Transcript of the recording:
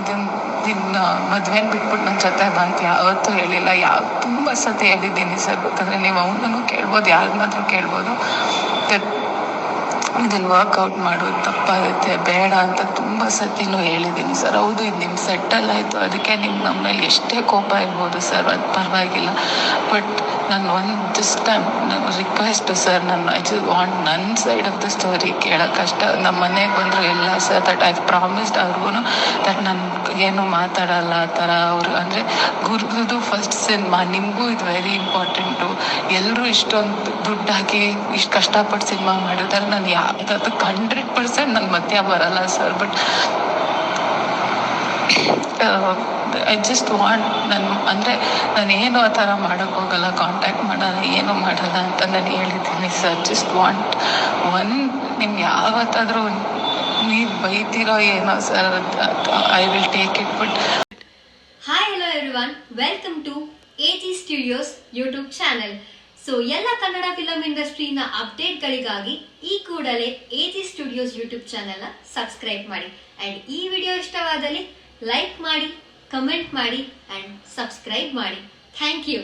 ಇದನ್ನ ನಿನ್ನ ಮದ್ವೆನ ಬಿಟ್ಬಿಟ್ಟು ನನ್ನ ಜೊತೆ ಬಂತು ಯಾವತ್ತೂ ಹೇಳಿಲ್ಲ. ಯಾವ ತುಂಬ ಸತಿ ಹೇಳಿದ್ದೀನಿ ಸರ್. ಬೇಕಾದ್ರೆ ನೀವು ಅವನನ್ನು ಕೇಳ್ಬೋದು ಯಾರನ್ನಾದ್ರೂ ಕೇಳ್ಬೋದು. that ಇದನ್ನು ವರ್ಕೌಟ್ ಮಾಡೋದು ತಪ್ಪಾಗುತ್ತೆ, ಬೇಡ ಅಂತ ತುಂಬ ಸತಿನೂ ಹೇಳಿದ್ದೀನಿ ಸರ್. ಹೌದು, ಇದು ನಿಮ್ಮ ಸೆಟ್ಟಲ್ ಆಯಿತು. ಅದಕ್ಕೆ ನಿಮ್ಮ ನಮ್ಮ ಮೇಲೆ ಎಷ್ಟೇ ಕೋಪ ಇರ್ಬೋದು ಸರ್. ಅದು ಪರವಾಗಿಲ್ಲ. ಬಟ್ ನಾನು ಒಂದು ಟೈಮ್ ನಾನು ರಿಕ್ವೆಸ್ಟ್ ಸರ್, ನಾನು ಐ ಜಸ್ಟ್ ವಾಂಟ್ ನನ್ನ ಸೈಡ್ ಆಫ್ ದ ಸ್ಟೋರಿ ಕೇಳೋಕ್ಕಷ್ಟ ನಮ್ಮ ಮನೆಗೆ ಬಂದರು ಎಲ್ಲ ಸರ್ ದಟ್ ಐ ಪ್ರಾಮಿಸ್ಡ್ ಅವ್ರಿಗೂ ನಾನು ಏನು ಮಾತಾಡಲ್ಲ ಆ ಥರ ಅವರು ಅಂದರೆ ಗುರುದು ಫಸ್ಟ್ ಸಿನಿಮಾ ನಿಮಗೂ ಇದು ವೆರಿ ಇಂಪಾರ್ಟೆಂಟು ಎಲ್ಲರೂ ಇಷ್ಟೊಂದು ದುಡ್ಡು ಹಾಕಿ ಇಷ್ಟು ಕಷ್ಟಪಟ್ಟು ಸಿನಿಮಾ ಮಾಡಿದ್ದಾರೆ ನಾನು ಯಾವುದಾದ್ರೂ ಹಂಡ್ರೆಡ್ ಪರ್ಸೆಂಟ್ ನನ್ನ ಮಧ್ಯ ಬರಲ್ಲ sir but I just want ನನ್ನ ಅಂದರೆ ನಾನು ಏನು ಆ ಥರ ಮಾಡೋಕ್ಕೆ ಹೋಗಲ್ಲ ಕಾಂಟ್ಯಾಕ್ಟ್ ಮಾಡಲ್ಲ, ಏನು ಮಾಡಲ್ಲ ಅಂತ ನಾನು ಹೇಳಿದ್ದೀನಿ ಸರ್ ಜಸ್ಟ್ ವಾಂಟ್ ಒನ್ ನಿಮ್ಗೆ ಯಾವತ್ತಾದರೂ ನೀವು ಬೈತಿರೋ I will take it but hi hello everyone welcome to A G studios YouTube channel so ಎಲ್ಲ ಕನ್ನಡ ಫಿಲಂ ಇಂಡಸ್ಟ್ರಿನ ಅಪ್ಡೇಟ್ಗಳಿಗಾಗಿ ಈ ಕೂಡಲೇ ಎ ಜಿ ಸ್ಟುಡಿಯೋಸ್ ಯೂಟ್ಯೂಬ್ ಚಾನೆಲ್ನ ಸಬ್ಸ್ಕ್ರೈಬ್ ಮಾಡಿ. ಆ್ಯಂಡ್ ಈ ವಿಡಿಯೋ ಇಷ್ಟವಾದಲ್ಲಿ ಲೈಕ್ ಮಾಡಿ ಕಮೆಂಟ್ ಮಾಡಿ ಆ್ಯಂಡ್ ಸಬ್ಸ್ಕ್ರೈಬ್ ಮಾಡಿ. Thank you